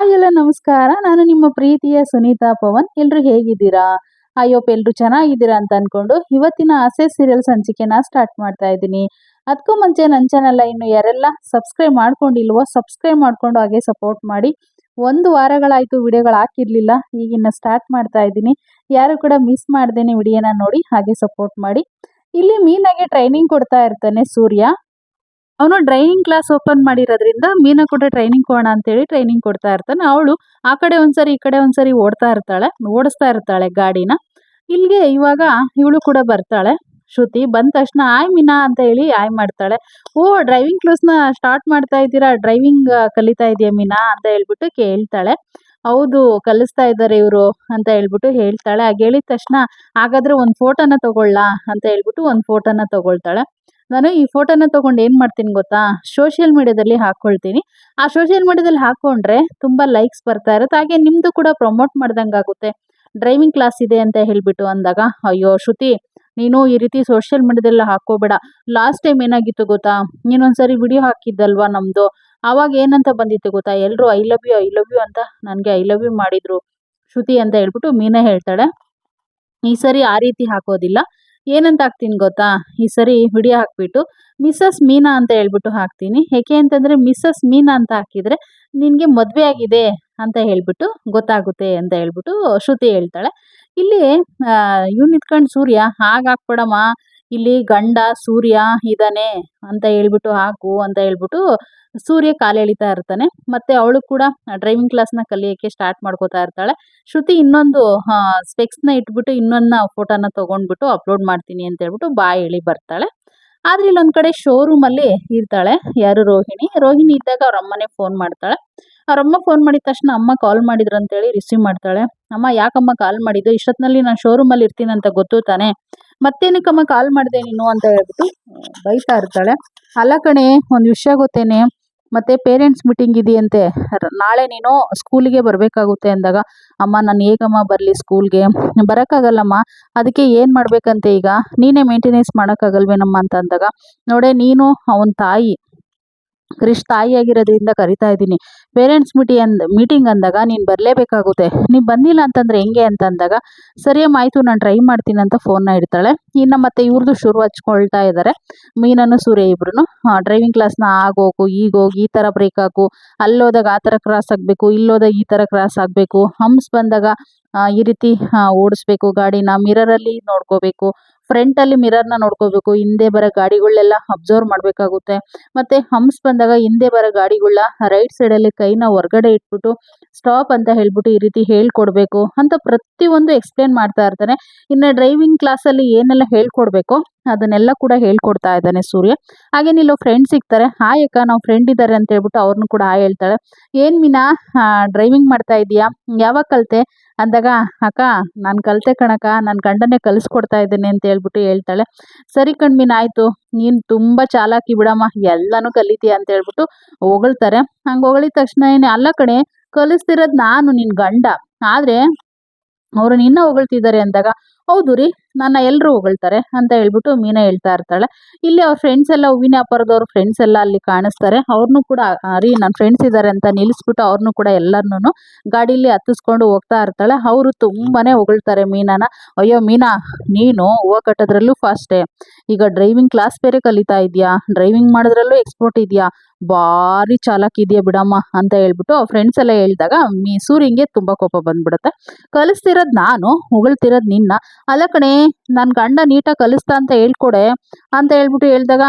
Hi ಎಲ್ಲ ನಮಸ್ಕಾರ. ನಾನು ನಿಮ್ಮ ಪ್ರೀತಿಯ ಸುನೀತಾ ಪವನ್. ಎಲ್ರು ಹೇಗಿದ್ದೀರಾ? ಅಯ್ಯೋಪ್ ಎಲ್ರು ಚೆನ್ನಾಗಿದ್ದೀರಾ ಅಂತ ಅನ್ಕೊಂಡು ಇವತ್ತಿನ ಆಸೆ ಸೀರಿಯಲ್ ಸಂಚಿಕೆನ ಸ್ಟಾರ್ಟ್ ಮಾಡ್ತಾ ಇದ್ದೀನಿ. ಅದಕ್ಕೂ ಮುಂಚೆ ನನ್ನ ಚಾನಲ್ ಇನ್ನು ಯಾರೆಲ್ಲ ಸಬ್ಸ್ಕ್ರೈಬ್ ಮಾಡ್ಕೊಂಡಿಲ್ವೋ ಸಬ್ಸ್ಕ್ರೈಬ್ ಮಾಡ್ಕೊಂಡು ಹಾಗೆ ಸಪೋರ್ಟ್ ಮಾಡಿ. ಒಂದು ವಾರಗಳಾಯಿತು ವಿಡಿಯೋಗಳು ಹಾಕಿರಲಿಲ್ಲ. ಈಗಿನ್ನ ಸ್ಟಾರ್ಟ್ ಮಾಡ್ತಾ ಇದ್ದೀನಿ. ಯಾರು ಕೂಡ ಮಿಸ್ ಮಾಡ್ದೇನೆ ವಿಡಿಯೋನ ನೋಡಿ ಹಾಗೆ ಸಪೋರ್ಟ್ ಮಾಡಿ. ಇಲ್ಲಿ ಮೀನಾಗೆ ಟ್ರೈನಿಂಗ್ ಕೊಡ್ತಾ ಇರ್ತಾನೆ ಸೂರ್ಯ. ಅವನು ಡ್ರೈವಿಂಗ್ ಕ್ಲಾಸ್ ಓಪನ್ ಮಾಡಿರೋದ್ರಿಂದ ಮೀನಾ ಕೂಡ ಟ್ರೈನಿಂಗ್ ಕೊಡೋಣ ಅಂತೇಳಿ ಟ್ರೈನಿಂಗ್ ಕೊಡ್ತಾ ಇರ್ತಾನೆ. ಅವಳು ಆ ಕಡೆ ಒಂದ್ಸರಿ, ಈ ಕಡೆ ಒಂದ್ಸರಿ ಓಡ್ತಾ ಇರ್ತಾಳೆ, ಓಡಿಸ್ತಾ ಇರ್ತಾಳೆ ಗಾಡಿನ. ಇಲ್ಲಿಗೆ ಇವಾಗ ಇವಳು ಕೂಡ ಬರ್ತಾಳೆ. ಶ್ರುತಿ ಬಂದ ತಕ್ಷಣ, ಆಯ್ ಮೀನಾ ಅಂತ ಹೇಳಿ ಆಯ್ ಮಾಡ್ತಾಳೆ. ಓ ಡ್ರೈವಿಂಗ್ ಕ್ಲಾಸ್ನ ಸ್ಟಾರ್ಟ್ ಮಾಡ್ತಾ ಇದ್ದೀರಾ? ಡ್ರೈವಿಂಗ್ ಕಲಿತಾ ಇದೆಯಾ ಮೀನಾ? ಅಂತ ಹೇಳ್ಬಿಟ್ಟು ಕೇಳ್ತಾಳೆ. ಹೌದು, ಕಲಿಸ್ತಾ ಇದ್ದಾರೆ ಇವರು ಅಂತ ಹೇಳ್ಬಿಟ್ಟು ಹೇಳ್ತಾಳೆ. ಹಾಗೆ ಹೇಳಿದ ತಕ್ಷಣ, ಹಾಗಾದ್ರೆ ಒಂದು ಫೋಟೋನ ತಗೊಳ್ಳ ಅಂತ ಹೇಳ್ಬಿಟ್ಟು ಒಂದು ಫೋಟೋನ ತಗೊಳ್ತಾಳೆ. ನಾನು ಈ ಫೋಟೋನ ತೊಗೊಂಡು ಏನು ಮಾಡ್ತೀನಿ ಗೊತ್ತಾ? ಸೋಷಿಯಲ್ ಮೀಡಿಯಾದಲ್ಲಿ ಹಾಕ್ಕೊಳ್ತೀನಿ ಆ ಸೋಷಿಯಲ್ ಮೀಡಿಯಾದಲ್ಲಿ ಹಾಕ್ಕೊಂಡ್ರೆ ತುಂಬ ಲೈಕ್ಸ್ ಬರ್ತಾ ಇರುತ್ತೆ. ಹಾಗೆ ನಿಮ್ಮದು ಕೂಡ ಪ್ರಮೋಟ್ ಮಾಡ್ದಂಗೆ ಆಗುತ್ತೆ. ಡ್ರೈವಿಂಗ್ ಕ್ಲಾಸ್ ಇದೆ ಅಂತ ಹೇಳಿಬಿಟ್ಟು ಅಂದಾಗ, ಅಯ್ಯೋ ಶ್ರುತಿ, ನೀನು ಈ ರೀತಿ ಸೋಷಿಯಲ್ ಮೀಡಿಯಾದಲ್ಲಿ ಹಾಕೋಬೇಡ. ಲಾಸ್ಟ್ ಟೈಮ್ ಏನಾಗಿತ್ತು ಗೊತ್ತಾ? ನೀನೊಂದ್ಸರಿ ವಿಡಿಯೋ ಹಾಕಿದ್ದಲ್ವಾ ನಮ್ಮದು ಆವಾಗ ಏನಂತ ಬಂದಿತ್ತು ಗೊತ್ತಾ? ಎಲ್ಲರೂ I love you I love you ಅಂತ ನನಗೆ ಐ ಲವ್ ಯು ಮಾಡಿದರು. ಶ್ರುತಿ ಅಂತ ಹೇಳ್ಬಿಟ್ಟು ಮೀನಾ ಹೇಳ್ತಾಳೆ. ಈ ಸರಿ ಆ ರೀತಿ ಹಾಕೋದಿಲ್ಲ. ಏನಂತ ಹಾಕ್ತೀನಿ ಗೊತ್ತಾ? ಈ ಸರಿ ವಿಡಿಯೋ ಹಾಕ್ಬಿಟ್ಟು ಮಿಸ್ಸಸ್ ಮೀನಾ ಅಂತ ಹೇಳ್ಬಿಟ್ಟು ಹಾಕ್ತೀನಿ. ಏಕೆ ಅಂತಂದರೆ ಮಿಸ್ಸಸ್ ಮೀನಾ ಅಂತ ಹಾಕಿದರೆ ನಿನಗೆ ಮದುವೆ ಆಗಿದೆ ಅಂತ ಹೇಳ್ಬಿಟ್ಟು ಗೊತ್ತಾಗುತ್ತೆ ಅಂತ ಹೇಳ್ಬಿಟ್ಟು ಶ್ರುತಿ ಹೇಳ್ತಾಳೆ. ಇಲ್ಲಿ ಇವ್ನು ನಿಂತ್ಕೊಂಡು ಸೂರ್ಯ, ಹಾಗೆ ಇಲ್ಲಿ ಗಂಡ, ಸೂರ್ಯ ಇದಾನೆ ಅಂತ ಹೇಳ್ಬಿಟ್ಟು ಹಾಕು ಅಂತ ಹೇಳ್ಬಿಟ್ಟು ಸೂರ್ಯ ಕಾಲು ಎಳಿತಾ ಇರ್ತಾನೆ. ಮತ್ತೆ ಅವಳು ಕೂಡ ಡ್ರೈವಿಂಗ್ ಕ್ಲಾಸ್ನ ಕಲಿಯೋಕ್ಕೆ ಸ್ಟಾರ್ಟ್ ಮಾಡ್ಕೋತಾ ಇರ್ತಾಳೆ. ಶ್ರುತಿ ಇನ್ನೊಂದು ಸ್ಪೆಕ್ಸ್ನ ಇಟ್ಬಿಟ್ಟು ಇನ್ನೊಂದು ಫೋಟೋನ ತೊಗೊಂಡ್ಬಿಟ್ಟು ಅಪ್ಲೋಡ್ ಮಾಡ್ತೀನಿ ಅಂತ ಹೇಳ್ಬಿಟ್ಟು ಬಾಯಿ ಹೇಳಿ ಬರ್ತಾಳೆ. ಆದರೆ ಇಲ್ಲೊಂದು ಕಡೆ ಶೋರೂಮಲ್ಲಿ ಇರ್ತಾಳೆ, ಯಾರು ರೋಹಿಣಿ. ರೋಹಿಣಿ ಇದ್ದಾಗ ಅವ್ರ ಅಮ್ಮನೇ ಫೋನ್ ಮಾಡ್ತಾಳೆ. ಅವ್ರ ಅಮ್ಮ ಫೋನ್ ಮಾಡಿದ ತಕ್ಷಣ ಅಮ್ಮ ಕಾಲ್ ಮಾಡಿದ್ರು ಅಂತೇಳಿ ರಿಸೀವ್ ಮಾಡ್ತಾಳೆ. ಅಮ್ಮ, ಯಾಕಮ್ಮ ಕಾಲ್ ಮಾಡಿದ್ದು? ಇಷ್ಟೊತ್ತಿನಲ್ಲಿ ನಾನು ಶೋರೂಮಲ್ಲಿ ಇರ್ತೀನಿ ಅಂತ ಗೊತ್ತು ತಾನೆ? ಮತ್ತೇನಕ್ಕಮ್ಮ ಕಾಲ್ ಮಾಡಿದೆ ನೀನು ಅಂತ ಹೇಳ್ಬಿಟ್ಟು ಬೈತಾ ಇರ್ತಾಳೆ. ಅಲ್ಲ ಕಣೆ, ಒಂದು ವಿಷಯ ಗೊತ್ತೇನೆ, ಮತ್ತೆ ಪೇರೆಂಟ್ಸ್ ಮೀಟಿಂಗ್ ಇದೆಯಂತೆ. ನಾಳೆ ನೀನು ಸ್ಕೂಲಿಗೆ ಬರಬೇಕಾಗುತ್ತೆ ಅಂದಾಗ, ಅಮ್ಮ ನಾನು ಹೇಗಮ್ಮ ಬರಲಿ ಸ್ಕೂಲ್ಗೆ ಬರೋಕ್ಕಾಗಲ್ಲಮ್ಮ, ಅದಕ್ಕೆ ಏನು ಮಾಡಬೇಕಂತೆ ಈಗ? ನೀನೇ ಮೇಂಟೆನೆನ್ಸ್ ಮಾಡೋಕ್ಕಾಗಲ್ವೇನಮ್ಮ ಅಂತ ಅಂದಾಗ, ನೋಡೆ ನೀನು ಅವನ ತಾಯಿ ಕ್ರಿಶ್ ತಾಯಿಯಾಗಿರೋದ್ರಿಂದ ಕರಿತಾ ಇದ್ದೀನಿ. ಪೇರೆಂಟ್ಸ್ ಮೀಟಿ ಅಂದ ಮೀಟಿಂಗ್ ಅಂದಾಗ, ನೀನು ಬರಲೇಬೇಕಾಗುತ್ತೆ. ನೀನು ಬಂದಿಲ್ಲ ಅಂತಂದರೆ ಹೆಂಗೆ ಅಂತ ಅಂದಾಗ, ಸರಿಯಮ್ಮ, ಆಯಿತು, ನಾನು ಟ್ರೈ ಮಾಡ್ತೀನಿ ಅಂತ ಫೋನ್ನ ಇಡ್ತಾಳೆ. ಇನ್ನು ಮತ್ತೆ ಇವ್ರದ್ದು ಶುರು ಹಚ್ಕೊಳ್ತಾ ಇದ್ದಾರೆ ಮೀನನ್ನು ಸೂರ್ಯ ಇಬ್ರು ಡ್ರೈವಿಂಗ್ ಕ್ಲಾಸ್ನ ಆಗೋಗು ಈಗೋಗಿ ಈ ಥರ ಬ್ರೇಕ್ ಹಾಕು ಅಲ್ಲೋದಾಗ ಆ ಥರ ಕ್ರಾಸ್ ಆಗಬೇಕು, ಇಲ್ಲೋದಾಗ ಈ ಥರ ಕ್ರಾಸ್ ಆಗಬೇಕು. ಹಂಪ್ಸ್ ಬಂದಾಗ ಈ ರೀತಿ ಓಡಿಸ್ಬೇಕು, ಗಾಡಿನ ಮಿರರಲ್ಲಿ ನೋಡ್ಕೋಬೇಕು. ಫ್ರಂಟಲ್ಲಿ ನ ನೋಡ್ಕೋಬೇಕು, ಹಿಂದೆ ಬರೋ ಗಾಡಿಗಳನ್ನೆಲ್ಲ ಅಬ್ಸರ್ವ್ ಮಾಡಬೇಕಾಗುತ್ತೆ. ಮತ್ತೆ ಹಂಪ್ಸ್ ಬಂದಾಗ ಹಿಂದೆ ಬರೋ ಗಾಡಿಗಳನ್ನ ರೈಟ್ ಸೈಡ್ ಅಲ್ಲಿ ಕೈನ ಹೊರಗಡೆ ಇಟ್ಬಿಟ್ಟು ಸ್ಟಾಪ್ ಅಂತ ಹೇಳ್ಬಿಟ್ಟು ಈ ರೀತಿ ಹೇಳ್ಕೊಡ್ಬೇಕು ಅಂತ ಪ್ರತಿಯೊಂದು ಎಕ್ಸ್ಪ್ಲೇನ್ ಮಾಡ್ತಾ ಇರ್ತಾನೆ ಇನ್ನ ಡ್ರೈವಿಂಗ್ ಕ್ಲಾಸ್ ಅಲ್ಲಿ ಏನೆಲ್ಲ ಹೇಳ್ಕೊಡ್ಬೇಕು ಅದನ್ನೆಲ್ಲ ಕೂಡ ಹೇಳ್ಕೊಡ್ತಾ ಇದ್ದಾನೆ ಸೂರ್ಯ. ಹಾಗೆ ನಿಲ್ಲೋ ಫ್ರೆಂಡ್ ಸಿಗ್ತಾರೆ. ಹಾಯ್ ಅಕ್ಕ, ನಾವು ಫ್ರೆಂಡ್ ಇದ್ದಾರೆ ಅಂತ ಹೇಳ್ಬಿಟ್ಟು ಅವ್ರನ್ನೂ ಕೂಡ ಹಾಯ್ ಹೇಳ್ತಾಳೆ. ಏನು ಮೀನಾ ಡ್ರೈವಿಂಗ್ ಮಾಡ್ತಾ ಇದೀಯಾ? ಯಾವಾಗ ಕಲಿತೆ? ಅಂದಾಗ, ಅಕ್ಕ, ನಾನು ಕಲಿತೆ ಕಣಕ್ಕ ನನ್ನ ಗಂಡನೇ ಕಲಿಸ್ಕೊಡ್ತಾ ಇದ್ದೇನೆ ಅಂತ ಹೇಳ್ಬಿಟ್ಟು ಹೇಳ್ತಾಳೆ. ಸರಿ ಕಣ್ಮೀನ್ ಆಯಿತು. ನೀನು ತುಂಬ ಚಾಲಾಕಿ ಬಿಡಮ್ಮ. ಎಲ್ಲನೂ ಕಲಿತೀಯ ಅಂತ ಹೇಳ್ಬಿಟ್ಟು ಹೊಗಳ್ತಾರೆ. ಹಂಗೆ ಹೊಗಳಿದ ತಕ್ಷಣ ಏನೇ, ಅಲ್ಲ ಕಣೆ, ಕಲಿಸ್ತಿರೋದು ನಾನು ನಿನ್ನ ಗಂಡ. ಆದರೆ ಅವರು ನಿನ್ನ ಹೊಗಳ್ತಿದ್ದಾರೆ ಅಂದಾಗ, ಹೌದು ರೀ, ನನ್ನ ಎಲ್ಲರೂ ಹೊಗಳ್ತಾರೆ ಅಂತ ಹೇಳ್ಬಿಟ್ಟು ಮೀನಾ ಹೇಳ್ತಾ ಇರ್ತಾಳೆ. ಇಲ್ಲಿ ಅವ್ರ ಫ್ರೆಂಡ್ಸ್ ಎಲ್ಲ ಹೂವಿನ ವ್ಯಾಪಾರದವ್ರ ಫ್ರೆಂಡ್ಸ್ ಎಲ್ಲ ಅಲ್ಲಿ ಕಾಣಿಸ್ತಾರೆ. ಅವ್ರನ್ನೂ ಕೂಡ ರೀ ನನ್ನ ಫ್ರೆಂಡ್ಸ್ ಇದ್ದಾರೆ ಅಂತ ನಿಲ್ಲಿಸ್ಬಿಟ್ಟು ಅವ್ರನ್ನೂ ಕೂಡ ಎಲ್ಲರನ್ನೂ ಗಾಡೀಲಿ ಹತ್ತಿಸ್ಕೊಂಡು ಹೋಗ್ತಾ ಇರ್ತಾಳೆ. ಅವರು ತುಂಬಾ ಹೊಗಳ್ತಾರೆ ಮೀನಾನ. ಅಯ್ಯೋ ಮೀನಾ, ನೀನು ಹೂವು ಕಟ್ಟೋದ್ರಲ್ಲೂ ಫಾಸ್ಟೇ ಈಗ ಡ್ರೈವಿಂಗ್ ಕ್ಲಾಸ್ ಬೇರೆ ಕಲಿತಾ ಇದೆಯಾ? ಡ್ರೈವಿಂಗ್ ಮಾಡೋದ್ರಲ್ಲೂ ಎಕ್ಸ್ಪೋರ್ಟ್ ಇದೆಯಾ? ಭಾರಿ ಚಾಲಕ್ ಇದೆಯಾ ಬಿಡಮ್ಮ ಅಂತ ಹೇಳ್ಬಿಟ್ಟು ಫ್ರೆಂಡ್ಸ್ ಎಲ್ಲ ಹೇಳಿದಾಗ ಮೀಸೂರಿಂಗೆ ತುಂಬಾ ಕೋಪ ಬಂದ್ಬಿಡುತ್ತೆ. ಕಲಿಸ್ತಿರೋದು ನಾನು, ಹೊಗಳ್ತಿರೋದು ನಿನ್ನ. ಅಲ್ಲ ಕಣೆ ನನ್ನ ಗಂಡ ನೀಟಾಗಿ ಕಲಿಸ್ತಾ ಅಂತ ಹೇಳ್ಕೊಡೆ. ಅಂತ ಹೇಳ್ಬಿಟ್ಟು ಹೇಳಿದಾಗ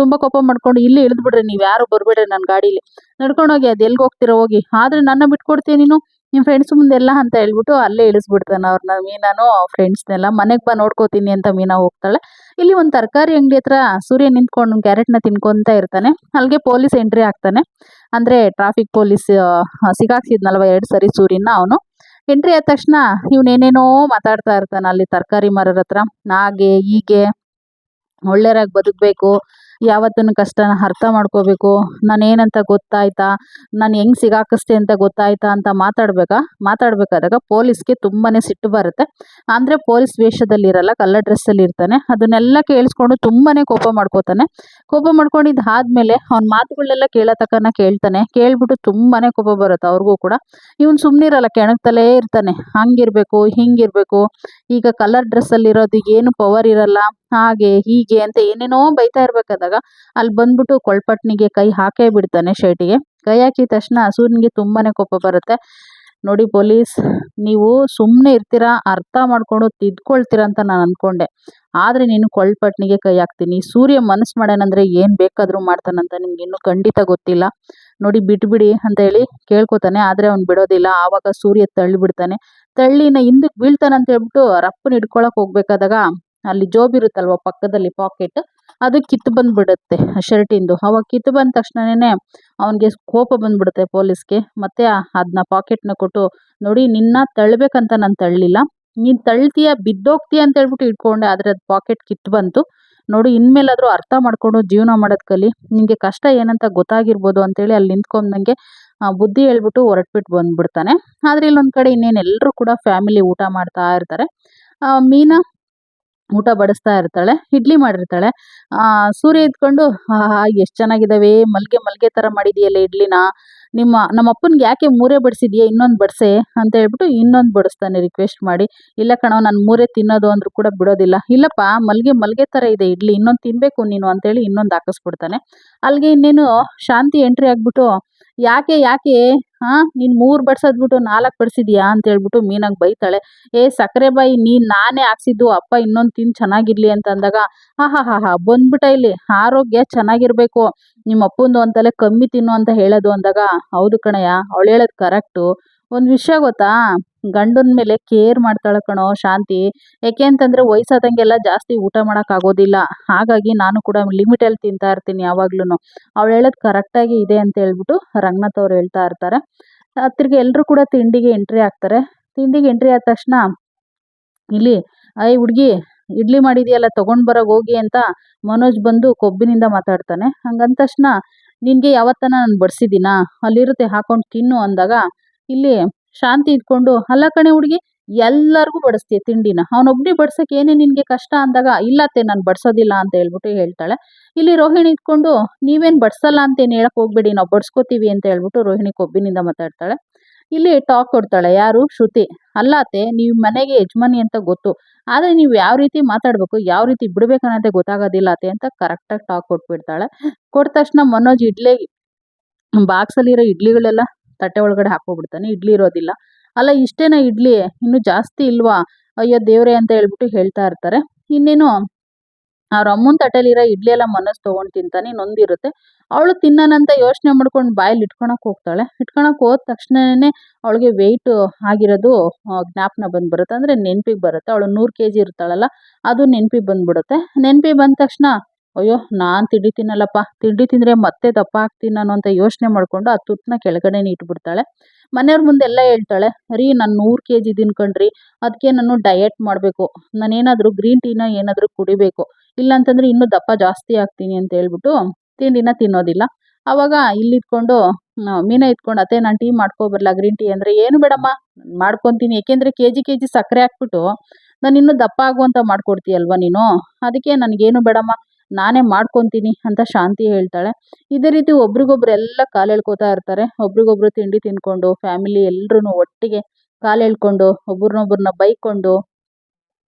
ತುಂಬ ಕೋಪ ಮಾಡ್ಕೊಂಡು ಇಲ್ಲಿ ಇಳಿದ್ಬಿಡ್ರಿ ನೀವು ಯಾರು ಬರಬೇಡ್ರಿ ನನ್ನ ಗಾಡೀಲಿ. ನಡ್ಕೊಂಡೋಗಿ ಅದು ಎಲ್ಲಿಗೆ ಹೋಗ್ತಿರೋ ಹೋಗಿ. ಆದರೆ ನನ್ನ ಬಿಟ್ಕೊಡ್ತೀನಿ ನೀನು? ನಿಮ್ಮ ಫ್ರೆಂಡ್ಸ್ ಮುಂದೆಲ್ಲ ಅಂತ ಹೇಳ್ಬಿಟ್ಟು ಅಲ್ಲೇ ಇಳಿಸ್ಬಿಡ್ತಾನೆ ಅವ್ರನ್ನ ಮೀನಾನು ಫ್ರೆಂಡ್ಸ್ನೆಲ್ಲ ಮನೆಗೆ ಬಾ ನೋಡ್ಕೋತೀನಿ ಅಂತ ಮೀನಾ ಹೋಗ್ತಾಳೆ. ಇಲ್ಲಿ ಒಂದು ತರಕಾರಿ ಅಂಗಡಿ ಹತ್ರ ಸೂರ್ಯ ನಿಂತ್ಕೊಂಡು ಕ್ಯಾರೆಟ್ನ ತಿನ್ಕೊತ ಇರ್ತಾನೆ. ಅಲ್ಲಿಗೆ ಪೊಲೀಸ್ ಎಂಟ್ರಿ ಆಗ್ತಾನೆ ಅಂದರೆ ಟ್ರಾಫಿಕ್ ಪೊಲೀಸ್ ಸಿಗಾಕ್ಸಿದ್ನಲ್ವ ಎರಡು ಸರಿ ಸೂರ್ಯನ ಅವನು. ಎಂಟ್ರಿ ಆದ ತಕ್ಷಣ ಇವನೇನೇನೋ ಮಾತಾಡ್ತಾ ಇರ್ತಾನೆ ಅಲ್ಲಿ ತರಕಾರಿ ಮರರ ಹತ್ರ. ನಾಗೆ, ಹೀಗೆ ಒಳ್ಳೆಯರಾಗಿ ಬದುಕಬೇಕು. ಯಾವತ್ತೂ ಕಷ್ಟನ ಅರ್ಥ ಮಾಡ್ಕೋಬೇಕು? ನಾನು ಏನಂತ ಗೊತ್ತಾಯ್ತಾ? ನಾನು ಹೆಂಗೆ ಸಿಗಾಕಿಸ್ತೆ ಅಂತ ಗೊತ್ತಾಯ್ತಾ ಅಂತ ಮಾತಾಡ್ಬೇಕಾ? ಮಾತಾಡಬೇಕಾದಾಗ ಪೊಲೀಸ್ಗೆ ತುಂಬಾ ಸಿಟ್ಟು ಬರುತ್ತೆ. ಅಂದರೆ ಪೊಲೀಸ್ ವೇಷದಲ್ಲಿರಲ್ಲ ಕಲರ್ ಡ್ರೆಸ್ಸಲ್ಲಿ ಇರ್ತಾನೆ ಅದನ್ನೆಲ್ಲ ಕೇಳಿಸ್ಕೊಂಡು ತುಂಬಾ ಕೋಪ ಮಾಡ್ಕೋತಾನೆ. ಕೋಪ ಮಾಡ್ಕೊಂಡಿದ್ದು ಆದಮೇಲೆ ಅವ್ನ ಮಾತುಗಳನ್ನೆಲ್ಲ ಕೇಳೋ ತಕ್ಕನ ಕೇಳ್ತಾನೆ. ಕೇಳಿಬಿಟ್ಟು ತುಂಬಾ ಕೋಪ ಬರುತ್ತೆ ಅವ್ರಿಗೂ ಕೂಡ. ಇವನು ಸುಮ್ಮನಿರಲ್ಲ ಕೆಣಕ್ತಲೇ ಇರ್ತಾನೆ. ಹಂಗಿರಬೇಕು, ಹಿಂಗಿರಬೇಕು. ಈಗ ಕಲರ್ ಡ್ರೆಸ್ಸಲ್ಲಿರೋದು ಏನು ಪವರ್ ಇರಲ್ಲ. ಹಾಗೆ ಹೀಗೆ ಅಂತ ಏನೇನೋ ಬೈತಾ ಇರ್ಬೇಕಾದಾಗ ಅಲ್ಲಿ ಬಂದ್ಬಿಟ್ಟು ಕೊಳ್ಪಟ್ನಿಗೆ ಕೈ ಹಾಕೇ ಬಿಡ್ತಾನೆ ಶರ್ಟಿಗೆ. ಕೈ ಹಾಕಿದ ತಕ್ಷಣ ಸೂರ್ಯನಿಗೆ ತುಂಬಾನೇ ಕೋಪ ಬರುತ್ತೆ. ನೋಡಿ ಪೊಲೀಸ್, ನೀವು ಸುಮ್ಮನೆ ಇರ್ತೀರಾ, ಅರ್ಥ ಮಾಡ್ಕೊಂಡು ತಿದ್ಕೊಳ್ತೀರಾ ಅಂತ ನಾನು ಅನ್ಕೊಂಡೆ. ಆದರೆ ನೀನು ಕೊಳ್ಪಟ್ನಿಗೆ ಕೈ ಹಾಕ್ತೀನಿ. ಸೂರ್ಯ ಮನಸ್ಸು ಮಾಡ್ಯಾನಂದ್ರೆ ಏನು ಬೇಕಾದರೂ ಮಾಡ್ತಾನಂತ ನಿಮ್ಗೆ ಇನ್ನೂ ಖಂಡಿತ ಗೊತ್ತಿಲ್ಲ. ನೋಡಿ ಬಿಟ್ಬಿಡಿ ಅಂತ ಹೇಳಿ ಕೇಳ್ಕೊತಾನೆ. ಆದರೆ ಅವ್ನು ಬಿಡೋದಿಲ್ಲ. ಆವಾಗ ಸೂರ್ಯ ತಳ್ಳಿ ಬಿಡ್ತಾನೆ. ತಳ್ಳಿನ ಹಿಂದಕ್ಕೆ ಬೀಳ್ತಾನಂತ ಹೇಳ್ಬಿಟ್ಟು ರಪ್ಪನ ಹಿಡ್ಕೊಳಕ್ಕೆ ಹೋಗ್ಬೇಕಾದಾಗ ಅಲ್ಲಿ ಜೋಬ್ ಇರುತ್ತಲ್ವ ಪಕ್ಕದಲ್ಲಿ ಪಾಕೆಟ್ ಅದು ಕಿತ್ತು ಬಂದ್ಬಿಡುತ್ತೆ ಶರ್ಟಿಂದು. ಅವಾಗ ಕಿತ್ತು ಬಂದ ತಕ್ಷಣನೇ ಅವನಿಗೆ ಕೋಪ ಬಂದ್ಬಿಡುತ್ತೆ ಪೊಲೀಸ್ಗೆ. ಮತ್ತೆ ಅದನ್ನ ಪಾಕೆಟ್ನ ಕೊಟ್ಟು, ನೋಡಿ, ನಿನ್ನ ತಳ್ಳಬೇಕಂತ ನಾನು ತಳ್ಳಿಲ್ಲ. ನೀನು ತಳ್ತೀಯ, ಬಿದ್ದೋಗ್ತೀಯ ಅಂತ ಹೇಳ್ಬಿಟ್ಟು ಇಟ್ಕೊಂಡೆ. ಆದರೆ ಅದು ಪಾಕೆಟ್ ಕಿತ್ತು ಬಂತು. ನೋಡಿ, ಇನ್ಮೇಲಾದರೂ ಅರ್ಥ ಮಾಡ್ಕೊಂಡು ಜೀವನ ಮಾಡೋದು ಕಲಿ. ನಿನಗೆ ಕಷ್ಟ ಏನಂತ ಗೊತ್ತಾಗಿರ್ಬೋದು ಅಂತೇಳಿ ಅಲ್ಲಿ ನಿಂತ್ಕೊಂಡಂಗೆ ಬುದ್ಧಿ ಹೇಳ್ಬಿಟ್ಟು ಹೊರಟ್ಬಿಟ್ಟು ಬಂದ್ಬಿಡ್ತಾನೆ. ಆದರೆ ಇಲ್ಲೊಂದು ಕಡೆ ಇನ್ನೇನು ಎಲ್ಲರೂ ಕೂಡ ಫ್ಯಾಮಿಲಿ ಊಟ ಮಾಡ್ತಾ ಇರ್ತಾರೆ. ಮೀನಾ ಊಟ ಬಡಿಸ್ತಾ ಇರ್ತಾಳೆ ಇಡ್ಲಿ ಮಾಡಿರ್ತಾಳೆ. ಆ, ಸೂರ್ಯ ಇದ್ಕೊಂಡು ಆಹಾ ಎಷ್ಟು ಚೆನ್ನಾಗಿದ್ದಾವೆ ಮಲ್ಗೆ ಮಲ್ಗೆ ಥರ ಮಾಡಿದೆಯಲ್ಲ ಇಡ್ಲಿನ. ನಿಮ್ಮ ನಮ್ಮ ಅಪ್ಪನಿಗೆ ಯಾಕೆ ಮೂರೇ ಬಡಿಸಿದ್ಯಾ ಇನ್ನೊಂದು ಬಡಿಸೆ? ಅಂತ ಹೇಳ್ಬಿಟ್ಟು ಇನ್ನೊಂದು ಬಡಿಸ್ತಾನೆ ರಿಕ್ವೆಸ್ಟ್ ಮಾಡಿ. ಇಲ್ಲ ಕಣೋ ನಾನು ಮೂರೇ ತಿನ್ನೋದು ಅಂದ್ರು ಕೂಡ ಬಿಡೋದಿಲ್ಲ. ಇಲ್ಲಪ್ಪ ಮಲ್ಗೆ ಮಲ್ಗೆ ಥರ ಇದೆ ಇಡ್ಲಿ ಇನ್ನೊಂದು ತಿನ್ನಬೇಕು ನೀನು ಅಂತೇಳಿ ಇನ್ನೊಂದು ಹಾಕಿಸ್ಬಿಡ್ತಾನೆ. ಅಲ್ಲಿಗೆ ಇನ್ನೇನು ಶಾಂತಿ ಎಂಟ್ರಿ ಆಗಿಬಿಟ್ಟು ಯಾಕೆ ಯಾಕೆ ಹಾಂ, ನೀನು ಮೂರು ಬಡ್ಸದ್ಬಿಟ್ಟು ನಾಲ್ಕು ಬಡ್ಸಿದ್ಯಾ ಅಂತ ಹೇಳ್ಬಿಟ್ಟು ಮೀನಾಗಿ ಬೈತಾಳೆ. ಏ ಸಕ್ಕರೆ ಬಾಯಿ, ನೀನ್ ನಾನೇ ಹಾಕ್ಸಿದ್ದು, ಅಪ್ಪ ಇನ್ನೊಂದು ತಿನ್ ಚೆನ್ನಾಗಿರ್ಲಿ ಅಂತ ಅಂದಾಗ ಹಾ ಹಾ ಹಾ ಬಂದ್ಬಿಟ್ಟ ಇಲ್ಲಿ, ಆರೋಗ್ಯ ಚೆನ್ನಾಗಿರ್ಬೇಕು. ನಿಮ್ಮ ಅಪ್ಪಂದು ಅಂತಲೇ ಕಮ್ಮಿ ತಿನ್ನು ಅಂತ ಹೇಳೋದು ಅಂದಾಗ, ಹೌದು ಕಣಯ್ಯ, ಅವಳು ಹೇಳೋದು ಕರೆಕ್ಟು. ಒಂದು ವಿಷಯ ಗೊತ್ತಾ? ಗಂಡನ ಮೇಲೆ ಕೇರ್ ಮಾಡ್ತಾಳೆ ಕಣೋ ಶಾಂತಿ. ಯಾಕೆ ಅಂತಂದರೆ ವಯಸ್ಸಾದಂಗೆಲ್ಲ ಜಾಸ್ತಿ ಊಟ ಮಾಡೋಕ್ಕಾಗೋದಿಲ್ಲ ಹಾಗಾಗಿ ನಾನು ಕೂಡ ಲಿಮಿಟಲ್ಲಿ ತಿಂತಾ ಇರ್ತೀನಿ ಯಾವಾಗ್ಲೂ ಅವಳು ಹೇಳೋದು ಕರೆಕ್ಟಾಗಿ ಇದೆ ಅಂತ ಹೇಳ್ಬಿಟ್ಟು ರಂಗನಾಥ್ ಅವ್ರು ಹೇಳ್ತಾ ಇರ್ತಾರೆ. ತಿರ್ಗಿ ಎಲ್ಲರೂ ಕೂಡ ತಿಂಡಿಗೆ ಎಂಟ್ರಿ ಆಗ್ತಾರೆ ತಿಂಡಿಗೆ ಎಂಟ್ರಿ ಆದ ತಕ್ಷಣ, ಇಲ್ಲಿ ಐ ಹುಡುಗಿ, ಇಡ್ಲಿ ಮಾಡಿದ್ಯಲ್ಲ, ತೊಗೊಂಡು ಬರೋಕೆ ಹೋಗಿ ಅಂತ ಮನೋಜ್ ಬಂದು ಕೊಬ್ಬಿನಿಂದ ಮಾತಾಡ್ತಾನೆ. ಹಂಗಂದ ತಕ್ಷಣ, ನಿನಗೆ ಯಾವತ್ತನ ನಾನು ಬಡಿಸಿದ್ದೀನಾ? ಅಲ್ಲಿರುತ್ತೆ, ಹಾಕೊಂಡು ತಿನ್ನು ಅಂದಾಗ ಇಲ್ಲಿ ಶಾಂತಿ ಇದ್ಕೊಂಡು ಅಲ್ಲ ಕಣೆ ಹುಡುಗಿ, ಎಲ್ಲರಿಗೂ ಬಡಿಸ್ತೀಯ ತಿಂಡಿನ. ಅವನೊಬ್ಬನೇ ಬಡ್ಸೋಕೆ ಏನೇ ನಿನಗೆ ಕಷ್ಟ ಅಂದಾಗ, ಇಲ್ಲತ್ತೆ ನಾನು ಬಡಿಸೋದಿಲ್ಲ ಅಂತ ಹೇಳ್ಬಿಟ್ಟು ಹೇಳ್ತಾಳೆ. ಇಲ್ಲಿ ರೋಹಿಣಿ ಇದ್ಕೊಂಡು ನೀವೇನು ಬಡಿಸಲ್ಲ ಅಂತೇನು ಹೇಳಕ್ಕೆ ಹೋಗ್ಬೇಡಿ, ನಾವು ಬಡಿಸ್ಕೋತೀವಿ ಅಂತ ಹೇಳ್ಬಿಟ್ಟು ರೋಹಿಣಿ ಕೊಬ್ಬಿನಿಂದ ಮಾತಾಡ್ತಾಳೆ. ಇಲ್ಲಿ ಟಾಕ್ ಕೊಡ್ತಾಳೆ, ಯಾರು? ಶ್ರುತಿ. ಅಲ್ಲಾತೆ ನೀವು ಮನೆಗೆ ಯಜಮಾನಿ ಅಂತ ಗೊತ್ತು. ಆದರೆ ನೀವು ಯಾವ ರೀತಿ ಮಾತಾಡಬೇಕು, ಯಾವ ರೀತಿ ಬಿಡಬೇಕು ಗೊತ್ತಾಗೋದಿಲ್ಲ ಅತ್ತೆ ಅಂತ ಕರೆಕ್ಟಾಗಿ ಟಾಕ್ ಕೊಟ್ಬಿಡ್ತಾಳೆ. ಕೊಟ್ಟ ತಕ್ಷಣ ಮನೋಜ್ ಇಡ್ಲಿ, ಬಾಕ್ಸಲ್ಲಿರೋ ಇಡ್ಲಿಗಳೆಲ್ಲ ತಟ್ಟೆ ಒಳಗಡೆ ಹಾಕೋಬಿಡ್ತಾನೆ ಇಡ್ಲಿ ಇರೋದಿಲ್ಲ. ಅಲ್ಲ, ಇಷ್ಟೇನಾ ಇಡ್ಲಿ? ಇನ್ನೂ ಜಾಸ್ತಿ ಇಲ್ವಾ? ಅಯ್ಯೋ ದೇವ್ರೆ ಅಂತ ಹೇಳ್ಬಿಟ್ಟು ಹೇಳ್ತಾ ಇರ್ತಾರೆ. ಇನ್ನೇನು ಅವ್ರ ಅಮ್ಮನ ತಟ್ಟೆಲಿರೋ ಇಡ್ಲಿ ಎಲ್ಲ ಮನಸ್ಸು ತೊಗೊಂಡು ತಿಂತಾನೆ ನೊಂದಿರುತ್ತೆ ಅವಳು ತಿನ್ನೋಣಂತ ಯೋಚನೆ ಮಾಡ್ಕೊಂಡು ಬಾಯಲ್ಲಿ ಇಟ್ಕೊಳಕ್ಕೆ ಹೋಗ್ತಾಳೆ. ಇಟ್ಕೊಳಕ್ಕೆ ಹೋದ ತಕ್ಷಣನೇ ಅವಳಿಗೆ ವೆಯ್ಟ್ ಆಗಿರೋದು ಜ್ಞಾಪನ ಬಂದು ಬಂದ್ಬಿಡುತ್ತೆ ಅಂದರೆ ನೆನ್ಪಿಗೆ ಬರುತ್ತೆ. ಅವಳು ನೂರು ಕೆ ಜಿ ಇರ್ತಾಳಲ್ಲ, ಅದು ನೆನ್ಪಿಗೆ ಬಂದ್ಬಿಡುತ್ತೆ. ನೆನಪಿಗೆ ಬಂದ ತಕ್ಷಣ ಅಯ್ಯೋ, ನಾನು ತಿಂಡಿ ತಿನ್ನಲ್ಲಪ್ಪ. ತಿಂಡಿ ತಿಂದರೆ ಮತ್ತೆ ದಪ್ಪ ಆಗ್ತೀನಿ ನಾನು ಅಂತ ಯೋಚನೆ ಮಾಡಿಕೊಂಡು ಆ ತುತ್ತನ್ನ ಕೆಳಗಡೆನೇ ಇಟ್ಬಿಡ್ತಾಳೆ ಮನೆಯವ್ರ ಮುಂದೆಲ್ಲ ಹೇಳ್ತಾಳೆ, ರೀ, ನಾನು ನೂರು ಕೆ ಜಿ ಕಣ್ರಿ. ಅದಕ್ಕೆ ನಾನು ಡಯಟ್ ಮಾಡಬೇಕು. ನಾನೇನಾದರೂ ಗ್ರೀನ್ ಟೀನ ಏನಾದರೂ ಕುಡಿಬೇಕು. ಇಲ್ಲಾಂತಂದರೆ ಇನ್ನೂ ದಪ್ಪ ಜಾಸ್ತಿ ಆಗ್ತೀನಿ ಅಂತ ಹೇಳ್ಬಿಟ್ಟು ತಿಂಡಿನ ತಿನ್ನೋದಿಲ್ಲ. ಆವಾಗ ಇಲ್ಲಿದ್ಕೊಂಡು ಮೀನ ಇದ್ಕೊಂಡು, ಅತ್ತೆ, ನಾನು ಟೀ ಮಾಡ್ಕೊಬರಲ್ಲ ಗ್ರೀನ್ ಟೀ ಅಂದರೆ ಏನು ಬೇಡಮ್ಮ. ಮಾಡ್ಕೊತೀನಿ. ಏಕೆಂದರೆ ಕೆ ಜಿ ಕೆ ಜಿ ಸಕ್ಕರೆ ಹಾಕ್ಬಿಟ್ಟು ನಾನು ಇನ್ನೂ ದಪ್ಪ ಆಗುವಂತ ಮಾಡ್ಕೊಡ್ತೀಯಲ್ವ ನೀನು? ಅದಕ್ಕೆ ನನಗೇನು ಬೇಡಮ್ಮ. ನಾನೇ ಮಾಡ್ಕೊತೀನಿ ಅಂತ ಶಾಂತಿ ಹೇಳ್ತಾಳೆ. ಇದೇ ರೀತಿ ಒಬ್ರಿಗೊಬ್ರು ಎಲ್ಲ ಕಾಲು ಎಳ್ಕೊತಾ ಇರ್ತಾರೆ. ಒಬ್ರಿಗೊಬ್ರು ತಿಂಡಿ ತಿನ್ಕೊಂಡು ಫ್ಯಾಮಿಲಿ ಎಲ್ಲರೂ ಒಟ್ಟಿಗೆ ಕಾಲು ಎಳ್ಕೊಂಡು ಒಬ್ರನ್ನೊಬ್ರನ್ನ ಬೈಕೊಂಡು,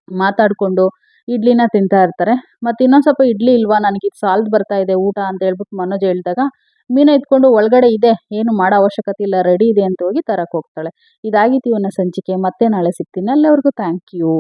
ಮಾತಾಡಿಕೊಂಡು ಇಡ್ಲಿನ ತಿಂತಾ ಇರ್ತಾರೆ. ಮತ್ತು ಇನ್ನೊಂದು ಸ್ವಲ್ಪ ಇಡ್ಲಿ ಇಲ್ವಾ ನನಗೆ ಇದು ಸಾಲ್ದು ಬರ್ತಾ ಇದೆ, ಊಟ ಅಂತ ಹೇಳ್ಬಿಟ್ಟು ಮನೋಜ್ ಹೇಳಿದಾಗ ಮೀನ ಎತ್ಕೊಂಡು ಒಳಗಡೆ ಇದೆ, ಏನು ಮಾಡೋ ಅವಶ್ಯಕತೆ ಇಲ್ಲ ರೆಡಿ ಇದೆ ಅಂತ ಹೋಗಿ ತರಕ್ಕೆ ಹೋಗ್ತಾಳೆ. ಇದಾಗಿತ್ತು ಇವನ ಸಂಚಿಕೆ. ಮತ್ತೆ ನಾಳೆ ಸಿಗ್ತೀನಿ. ಅಲ್ಲಿವರೆಗೂ ಥ್ಯಾಂಕ್ ಯು